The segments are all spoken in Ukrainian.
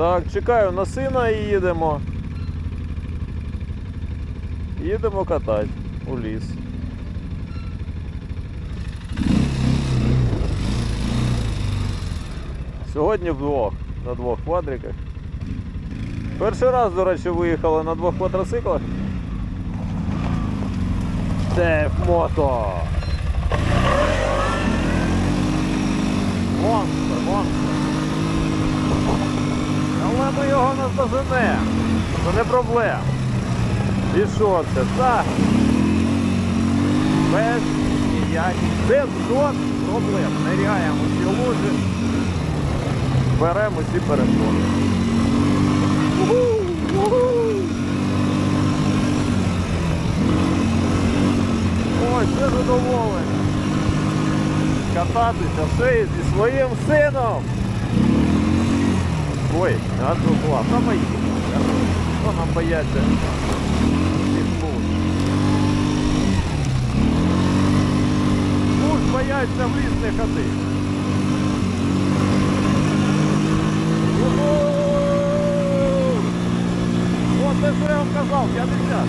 Так, чекаю на сина і їдемо. Їдемо катати у ліс. Сьогодні вдвох, на двох квадриках. Перший раз, до речі, виїхали на двох квадроциклах. Це мото. Монстр, монстр. Ми його не здоженемо. Це не проблема. І що це? Так. Без ніяких, без жодних проблем. Ниряємо всі лужі, беремо всі перешкоди. Ой, це задоволення. Кататися ще зі своїм сином. Ой, а тут а мої. Хто нам бояться? Луж бояться в ліс не ходи. Уху! Що я вам казав, 50.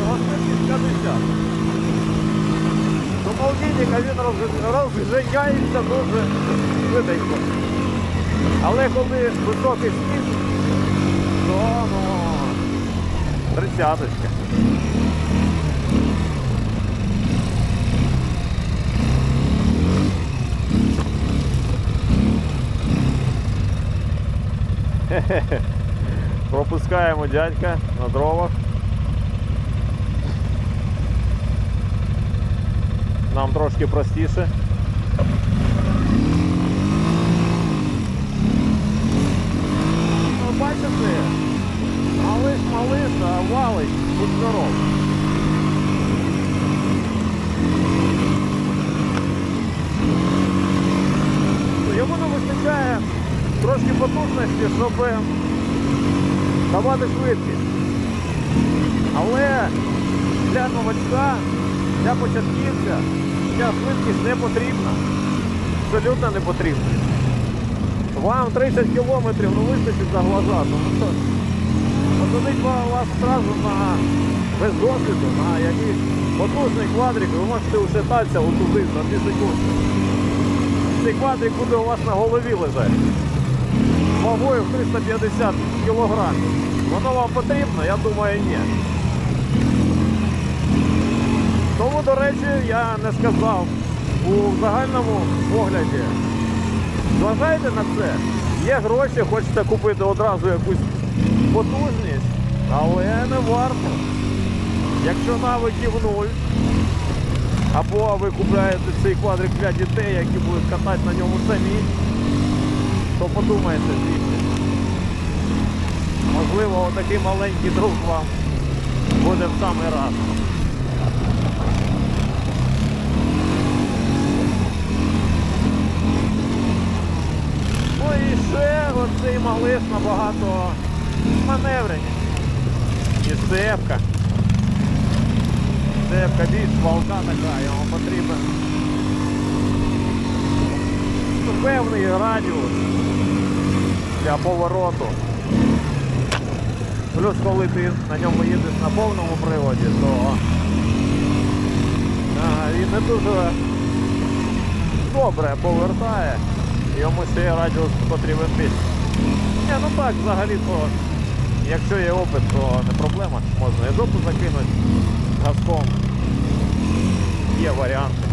Його швидкість 50. До Молдівника він роз- розжигається дуже швиденько. Але коли високий сніг, то ну, тридцяточка. Пропускаємо дядька на дровах. Нам трошки простіше. Ну, бачите, малиш, малиш, а валить, будь здоров. Йому не вистачає трошки потужності, щоб давати швидкість. Але для новачка, для початківця ця швидкість не потрібна. Абсолютно не потрібна. Вам 30 кілометрів ну вистачить за глаза, тому що посадить вас одразу на без досвіду, на якийсь потужний квадрик, ви можете ушататися отуди за 2 секунди. Цей квадрик буде у вас на голові лежати. Вагою в 350 кілограмів. Воно вам потрібно? Я думаю, ні. Тому, до речі, я не сказав у загальному погляді. Зважайте на це. Є гроші, хочете купити одразу якусь потужність, але не варто. Якщо навиків нуль, або ви купляєте цей квадрик для дітей, які будуть катати на ньому самі, то подумайте звідси. Можливо, отакий маленький друг вам буде в самий раз. Ну і ще оцей малиш набагато маневреніше. І цепка. Цепка більш валка така, йому потрібен певний радіус для повороту. Плюс коли ти на ньому їдеш на повному приводі, то він не дуже добре повертає. Йому ще радіус потрібен більше. Ні, ну так, взагалі то, якщо є опит, то не проблема. Можна і жопу закинути газком. Є варіанти.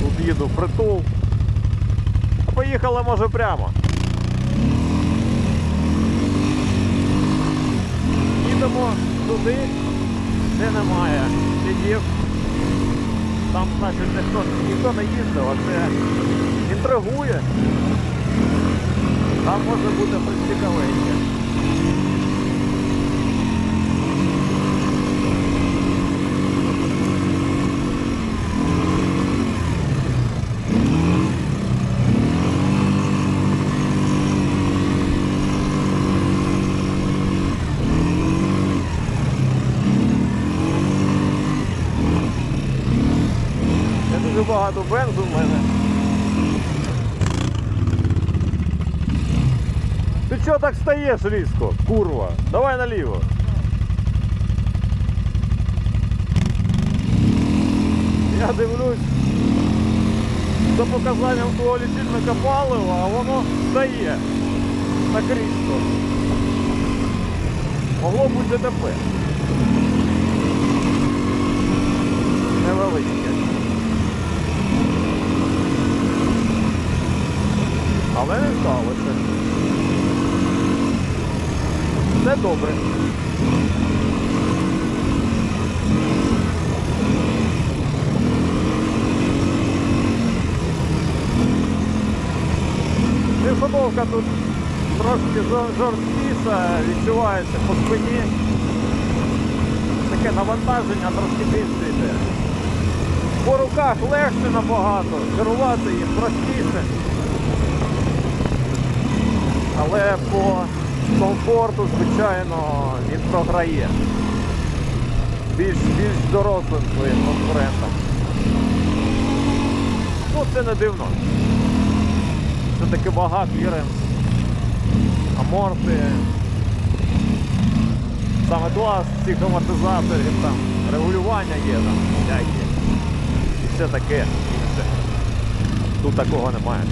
Тут їду в притул. А Поїхали може прямо. Їдемо туди, де немає слідів. Там, значить, ніхто, ніхто не їздив, а це інтригує. Там може бути щось багато бензу в мене. Ти чого так стаєш різко? Курва. Давай наліво. Я дивлюсь за показанням твого лічильника палива, а воно стає так різко. Могло бути ДТП. Невеличке. Але не сталося. Все добре. Підготовка тут трошки жор- жорсткіша, відчувається по спині. Таке навантаження трошки більше йде. По руках легше набагато, керувати їм простіше. Але по комфорту, звичайно, він програє. Більш, більш дорослим своїм конкурентам. Ну, це не дивно. Це таки вага, кліренс, аморти. Саме клас цих амортизаторів, там регулювання є там всякі. І все таке. Тут такого немає.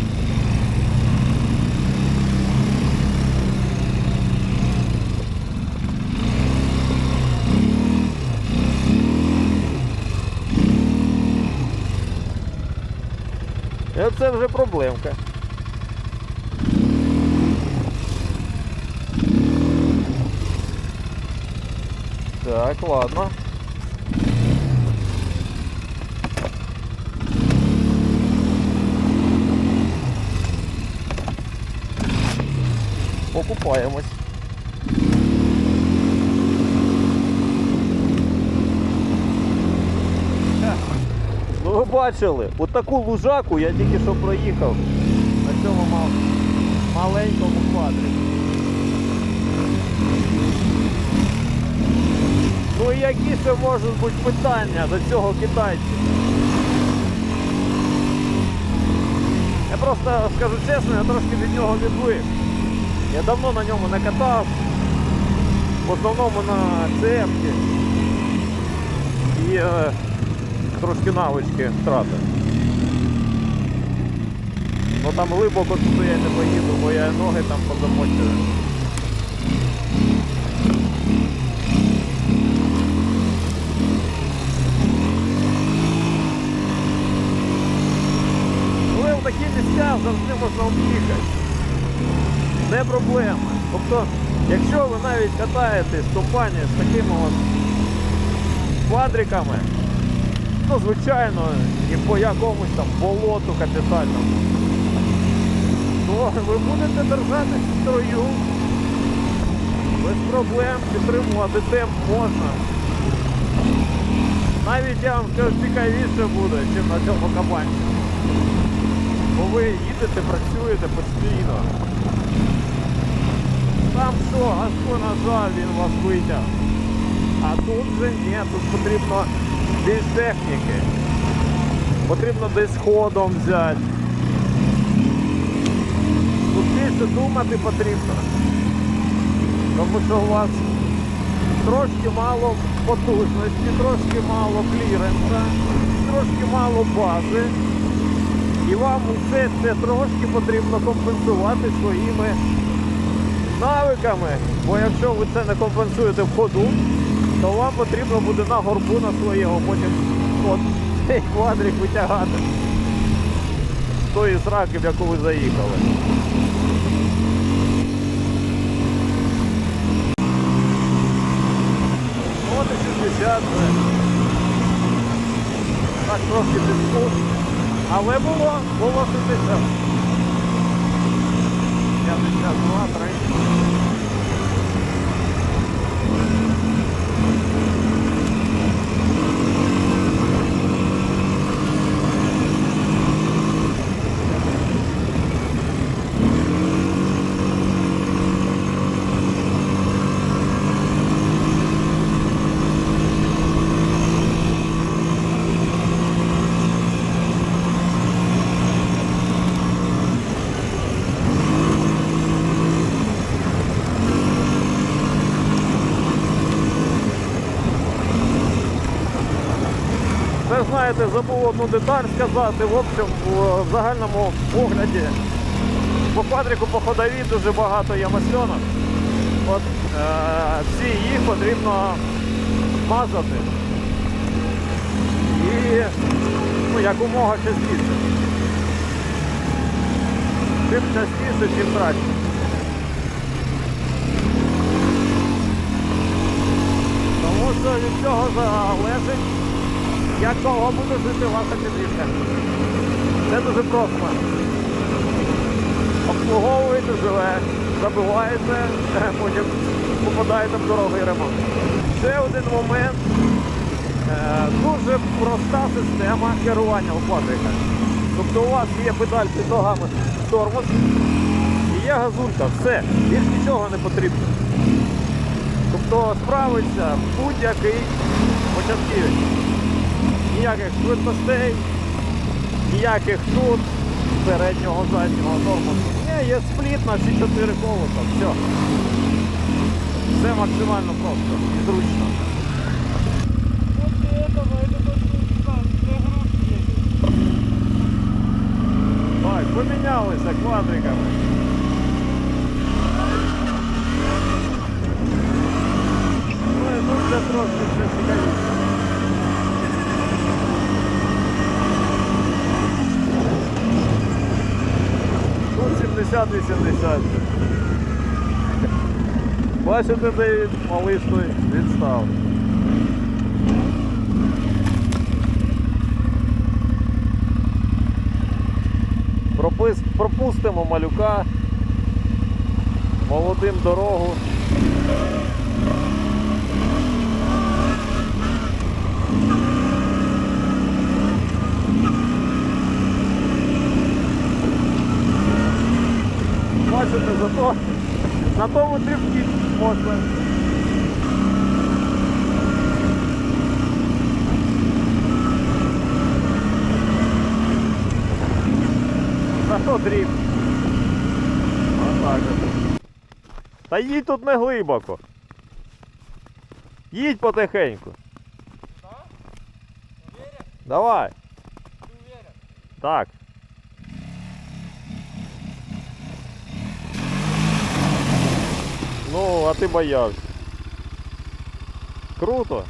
Це вже проблемка. Так, ладно. Покупаємось. Ви бачили, отаку лужаку я тільки що проїхав на цьому мал... маленькому квадрі. Ну і які ще можуть бути питання до цього китайця? Я просто скажу чесно, я трошки від нього відвик. Я давно на ньому не катав. В основному на цепки. І е, трошки навички втратив. Ну там глибоко туди я не поїду, бо я ноги там позамочую. Але в такі місця завжди можна об'їхати. Не проблема. Тобто, якщо ви навіть катаєтесь в компанії з такими от квадриками, то звичайно і по якомусь там болоту капітальному, то ви будете держатися в строю. Без проблем підтримувати темп можна. Навіть я вам скажу цікавіше буде, ніж на цьому кабанці. Бо ви їдете, працюєте постійно. Там що, газко нажав, він вас витяг. А тут вже ні, тут потрібно більш техніки. Потрібно десь ходом взяти. Тут більше думати потрібно. Тому що у вас трошки мало потужності, трошки мало кліренса, трошки мало бази. І вам все це трошки потрібно компенсувати своїми навиками. Бо якщо ви це не компенсуєте в ходу, то вам потрібно буде на горбу на своєго потім от цей квадрик витягати з тої сраки, в яку ви заїхали. От і 60 вже. Так трошки підспу. Але було, було 60. 52, 3. Знаєте, забув одну деталь сказати. В общем, в загальному погляді по квадрику по ходовій дуже багато є масльонок. От е, всі їх потрібно мазати. І ну, якомога частіше. Чим частіше, тим краще. Тому що від цього залежить, як довго буде жити ваша підвізка. Це дуже просто. Обслуговуєте, живе, забиваєте, потім попадаєте в дорогий ремонт. Ще один момент. Е, Дуже проста система керування у квадрика. Тобто у вас є педаль під ногами тормоз і є газулька. Все, більш нічого не потрібно. Тобто справиться будь-який початківець. Ніяких швидкостей, ніяких тут переднього заднього тормозу. Ні, є спліт на всі чотири колеса. Все. Все максимально просто і зручно. Так, помінялися квадриками. 50-80. Бачите, де малий стоїть, відстав. Пропустимо малюка, молодим дорогу. Бачите, зато на тому дрібні можна. Зато дріб. Отак от. Та їдь тут не глибоко. Їдь потихеньку. Да? Уверен? Давай. Ты уверен? Так. Ну, а ти боявся. Круто.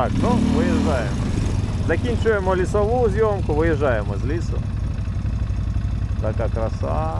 Так, ну, виїжджаємо. Закінчуємо лісову зйомку, виїжджаємо з лісу. Така краса.